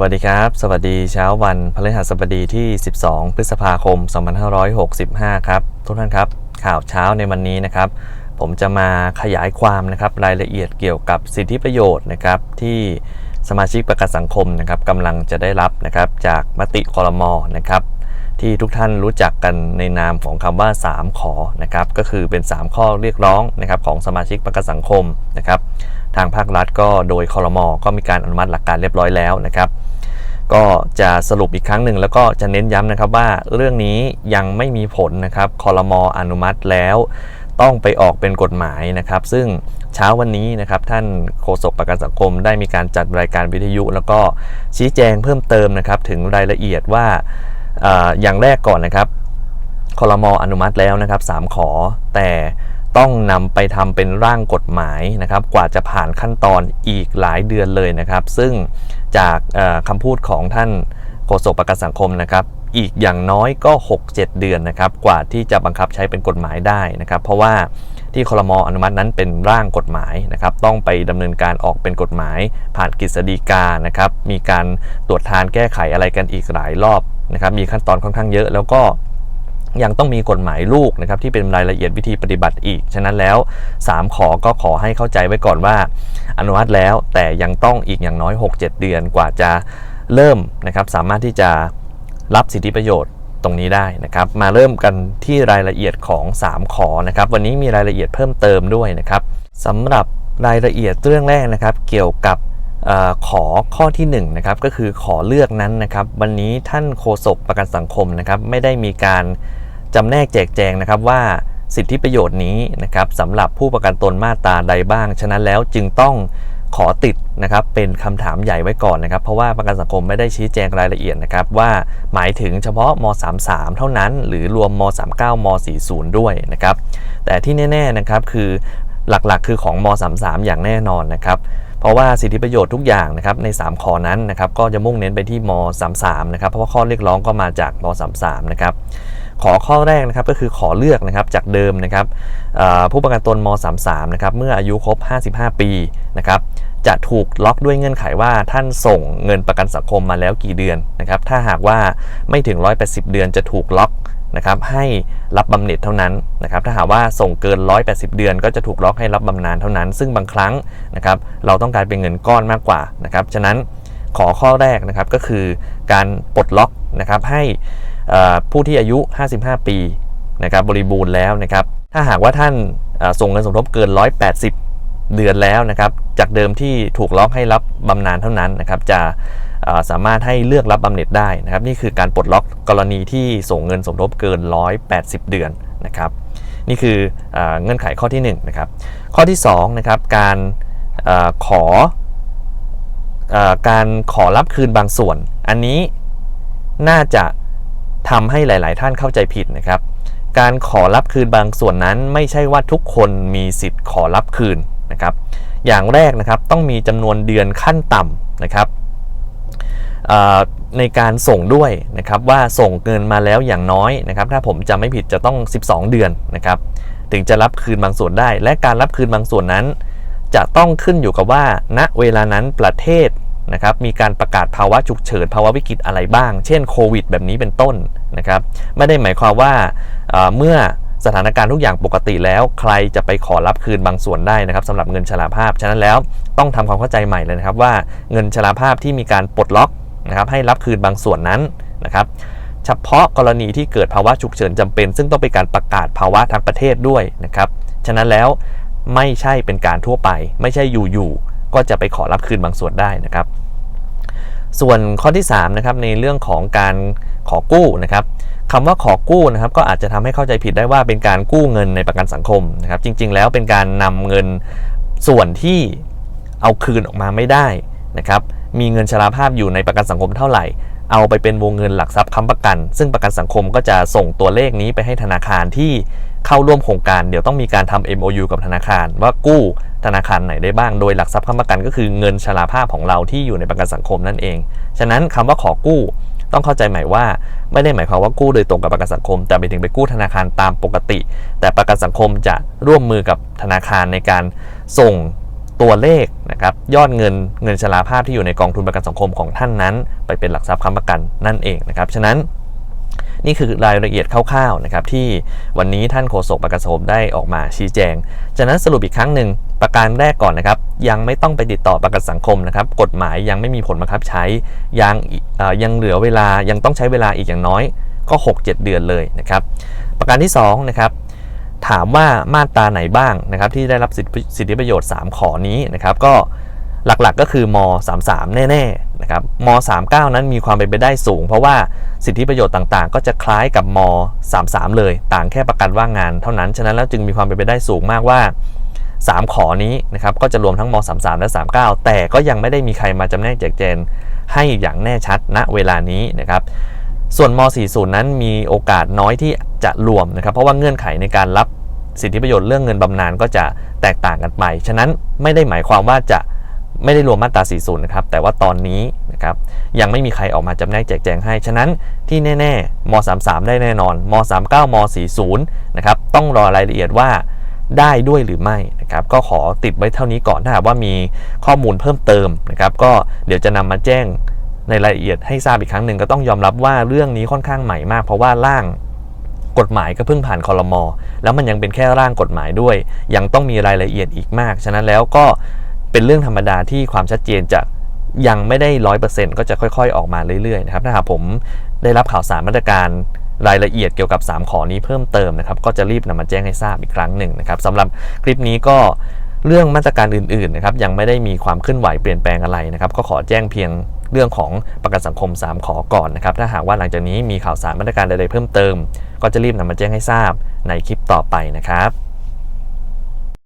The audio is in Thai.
วัสดีครับ สวัสดีเช้าวันพฤหัสบดีที่ 12 พฤษภาคม 2565 ครับ ทุกท่านครับ ข่าวเช้าในวันนี้นะครับ ผมจะมาขยายความนะครับรายละเอียดเกี่ยวกับสิทธิประโยชน์นะครับที่สมาชิกประกันสังคมนะครับกำลังจะได้รับนะครับจากมติคอรมอนะครับที่ทุกท่านรู้จักกันในนามของคำว่า 3 ขอนะครับก็คือเป็น 3 ข้อเรียกร้องนะครับของสมาชิกประกันสังคมนะครับทางภาครัฐก็โดยคอรมอก็มีการอนุมัติหลักการเรียบร้อยแล้วนะครับ ก็จะสรุปอีกครั้งหนึ่งแล้วก็จะเน้นย้ำนะครับว่าเรื่องนี้ยังไม่มีผลนะครับคอรมออนุมัติแล้วต้องไปออกเป็นกฎหมายนะครับ ซึ่งเช้าวันนี้นะครับท่านโฆษกประกันสังคมได้มีการจัดรายการวิทยุ แล้วก็ชี้แจงเพิ่มเติมนะครับถึงรายละเอียดว่าอออย่างแรกก่อนนะครับคอรมออนุมัติแล้วนะครับ3ขอแต่ ต้องนำไปทำเป็นร่างกฎหมายนะครับ กว่าจะผ่านขั้นตอนอีกหลายเดือนเลยนะครับ ซึ่งจากคำพูดของท่านโฆษกประกันสังคมนะครับอีกอย่างน้อยก็ 6-7 เดือนนะครับ กว่าที่จะบังคับใช้เป็นกฎหมายได้นะครับ เพราะว่าที่คลมอนุมัตินั้นเป็นร่างกฎหมายนะครับ ต้องไปดำเนินการออกเป็นกฎหมาย ผ่านกฤษฎีกานะครับ มีการตรวจทานแก้ไขอะไรกันอีกหลายรอบนะครับ มีขั้นตอนค่อนข้างเยอะ แล้วก็ ยังต้องมีกฎหมายลูกนะครับที่เป็นรายละเอียดวิธีปฏิบัติอีก ฉะนั้นแล้ว 3 ขอก็ขอให้เข้าใจไว้ก่อนว่า อนุมัติแล้วแต่ยังต้องอีกอย่างน้อย 6-7 เดือนกว่าจะเริ่มนะครับสามารถที่จะรับสิทธิประโยชน์ตรงนี้ได้นะครับ มาเริ่มกันที่รายละเอียดของ 3 ขอนะครับ วันนี้มีรายละเอียดเพิ่มเติมด้วยนะครับสำหรับรายละเอียดเรื่องแรกนะครับ เกี่ยวกับออขอข้อที่1นะครับก็คือขอเลือกนั้นนะครับ วันนี้ท่านโฆษกประกันสังคมนะครับ ไม่ได้มีการ จำแนกแจกแจงนะครับว่าสิทธิประโยชน์นี้นะครับสำหรับผู้ประกันตนมาตราใดบ้าง ฉะนั้นแล้วจึงต้องขอติดนะครับเป็นคำถามใหญ่ไว้ก่อนนะครับ เพราะว่าประกันสังคมไม่ได้ชี้แจงรายละเอียดนะครับว่าหมายถึงเฉพาะม 33 เท่านั้น หรือรวมม 39 ม 40 ด้วยนะครับแต่ที่แน่ๆนะครับคือหลักๆ คือของม 33 อย่างแน่นอนนะครับเพราะว่าสิทธิประโยชน์ทุกอย่างนะครับใน 3ข้อนั้นนะครับก็จะมุ่งเน้นไปที่ม 33 นะครับเพราะว่าข้อเรียกร้องก็มาจากม 33 นะครับ ขอข้อแรกนะครับก็คือขอเลือกนะครับจากเดิมนะครับผู้ประกันตนม 33 นะครับเมื่ออายุครบ 55 ปีนะครับจะถูกล็อกด้วยเงื่อนไขว่าท่านส่งเงินประกันสังคมมาแล้วกี่เดือนนะครับถ้าหากว่าไม่ถึง 180 เดือนจะถูกล็อกนะครับให้รับบำเหน็จเท่านั้นนะครับถ้าหากว่าส่งเกิน 180 เดือน ก็จะถูกล็อกให้รับบำนาญเท่านั้น ซึ่งบางครั้งนะครับเราต้องการเป็นเงินก้อนมากกว่านะครับฉะนั้นขอข้อแรกนะครับก็คือการปลดล็อกนะครับให้ ผู้ที่อายุ 55 ปีนะครับบริบูรณ์แล้วนะครับถ้าหากว่าท่านส่งเงินสมทบเกิน 180 เดือนแล้วนะครับจากเดิมที่ถูกล็อกให้รับบำนาญเท่านั้นนะครับจะสามารถให้เลือกรับบำเหน็จได้นะครับนี่คือการปลดล็อกกรณีที่ส่งเงินสมทบเกิน 180 เดือนนะครับนี่คือเอเงื่อนไขข้อที่1นะครับข้อที่2นะครับการอขออการขอรับคืนบางส่วน อันนี้น่าจะ ทำให้หลาย ๆ ท่านเข้าใจผิดนะครับ การขอรับคืนบางส่วนนั้นไม่ใช่ว่าทุกคนมีสิทธิ์ขอรับคืนนะครับ อย่างแรกนะครับต้องมีจำนวนเดือนขั้นต่ำนะครับในการส่งด้วยนะครับว่าส่งเงินมาแล้วอย่างน้อยนะครับ ถ้าผมจำไม่ผิดจะต้อง 12 เดือนนะครับ ถึงจะรับคืนบางส่วนได้ และการรับคืนบางส่วนนั้น จะต้องขึ้นอยู่กับว่า ณเวลานั้นประเทศ นะครับมีการประกาศภาวะฉุกเฉินภาวะวิกฤตอะไรบ้าง เช่นโควิดแบบนี้เป็นต้นนะครับไม่ได้หมายความว่าเอ่อเมื่อสถานการณ์ทุกอย่างปกติแล้วใครจะไปขอรับคืนบางส่วนได้นะครับสำหรับเงินชราภาพ ฉะนั้นแล้วต้องทำความเข้าใจใหม่เลยนะครับว่าเงินชราภาพที่มีการปลดล็อกนะครับให้รับคืนบางส่วนนั้นนะครับเฉพาะกรณีที่เกิดภาวะฉุกเฉินจำเป็น ซึ่งต้องเป็นการประกาศภาวะทางประเทศด้วยนะครับฉะนั้นแล้วไม่ใช่เป็นการทั่วไป ไม่ใช่อยู่ๆ ก็จะไปขอรับคืนบางส่วนได้นะครับ ส่วนข้อที่3นะครับในเรื่องของการขอกู้นะครับคำว่าขอกู้นะครับก็อาจจะทำให้เข้าใจผิดได้ว่าเป็นการกู้เงินในประกันสังคมนะครับ จริง ๆ แล้วเป็นการนำเงินส่วนที่เอาคืนออกมาไม่ได้นะครับ มีเงินชราภาพอยู่ในประกันสังคมเท่าไหร่ เอาไปเป็นวงเงินหลักทรัพย์ค้ำประกัน ซึ่งประกันสังคมก็จะส่งตัวเลขนี้ไปให้ธนาคารที่ เข้าร่วมโครงการเดี๋ยวต้องมีการทำ MOU กับธนาคาร ว่ากู้ธนาคารไหนได้บ้างโดยหลักทรัพย์ค้ำประกันก็คือเงินชราภาพของเราที่อยู่ในประกันสังคมนั่นเอง ฉะนั้นคำว่าขอกู้ต้องเข้าใจใหม่ว่าไม่ได้หมายความว่ากู้โดยตรงกับประกันสังคม แต่ไปถึงไปกู้ธนาคารตามปกติ แต่ประกันสังคมจะร่วมมือกับธนาคารในการส่งตัวเลขนะครับยอดเงินเงินชราภาพที่อยู่ในกองทุนประกันสังคมของท่านนั้น ไปเป็นหลักทรัพย์ค้ำประกันนั่นเองนะครับฉะนั้น นี่คือรายละเอียดคร่าวๆนะครับที่วันนี้ท่านโฆษกประกันสังคมได้ออกมาชี้แจง จากนั้นสรุปอีกครั้งหนึ่งประการแรกก่อนนะครับ ยังไม่ต้องไปติดต่อประกันสังคมนะครับกฎหมายยังไม่มีผลบังคับใช้ ยังยังเหลือเวลายังต้องใช้เวลาอีกอย่างน้อยก็ 6-7 เดือนเลยนะครับ ประการที่2นะครับถามว่ามาตราไหนบ้างนะครับที่ได้รับสิทธิสิทธิประโยชน์ 3 ขอนี้นะครับก็ หลักๆก็คือม 33 แน่ๆนะครับม 39 นั้นมีความเป็นไปได้สูง เพราะว่าสิทธิประโยชน์ต่างๆ ก็จะคล้ายกับม 33 เลย ต่างแค่ประกันว่างงานเท่านั้น ฉะนั้นแล้วจึงมีความเป็นไปได้สูงมากว่า 3 ขอนี้นะครับก็จะรวมทั้งม 33 และ 39 แต่ก็ยังไม่ได้มีใครมาจำแนกแจกแจงให้อย่างแน่ชัดณเวลานี้นะครับส่วนม 40 นั้นมีโอกาสน้อยที่จะรวมนะครับเพราะว่าเงื่อนไขในการรับสิทธิประโยชน์เรื่องเงินบำนาญก็จะแตกต่างกันไป ฉะนั้นไม่ได้หมายความว่าจะ ไม่ได้รวมมาตรา 40 นะครับ แต่ว่าตอนนี้นะครับยังไม่มีใครออกมาจำแนกแจกแจงให้ ฉะนั้นที่แน่ๆม33 ได้แน่นอนม39ม40 นะครับ ต้องรอรายละเอียดว่าได้ด้วยหรือไม่นะครับ ก็ขอติดไว้เท่านี้ก่อนถ้าหากว่ามีข้อมูลเพิ่มเติมนะครับ ก็เดี๋ยวจะนำมาแจ้งในรายละเอียดให้ทราบอีกครั้งหนึ่งก็ต้องยอมรับว่าเรื่องนี้ค่อนข้างใหม่มาก เพราะว่าร่างกฎหมายก็เพิ่งผ่านคอรมอแล้วมันยังเป็นแค่ร่างกฎหมายด้วย ยังต้องมีรายละเอียดอีกมาก ฉะนั้นแล้วก็ เป็นเรื่องธรรมดาที่ความชัดเจนจะยังไม่ได้ร้อยเปอร์เซ็นต์ก็จะค่อย ๆ ออกมาเรื่อยๆนะครับถ้าหากผมได้รับข่าวสารมาตรการรายละเอียดเกี่ยวกับ 3 ขอนี้เพิ่มเติมนะครับ ก็จะรีบนำมาแจ้งให้ทราบอีกครั้งหนึ่งนะครับสำหรับคลิปนี้ก็เรื่องมาตรการอื่นๆนะครับยังไม่ได้มีความเคลื่อนไหวเปลี่ยนแปลงอะไรนะครับ ก็ขอแจ้งเพียงเรื่องของประกันสังคม 3 ขอก่อนนะครับ ถ้าหากว่าหลังจากนี้มีข่าวสารมาตรการใดๆเพิ่มเติม ก็จะรีบนำมาแจ้งให้ทราบในคลิปต่อไปนะครับ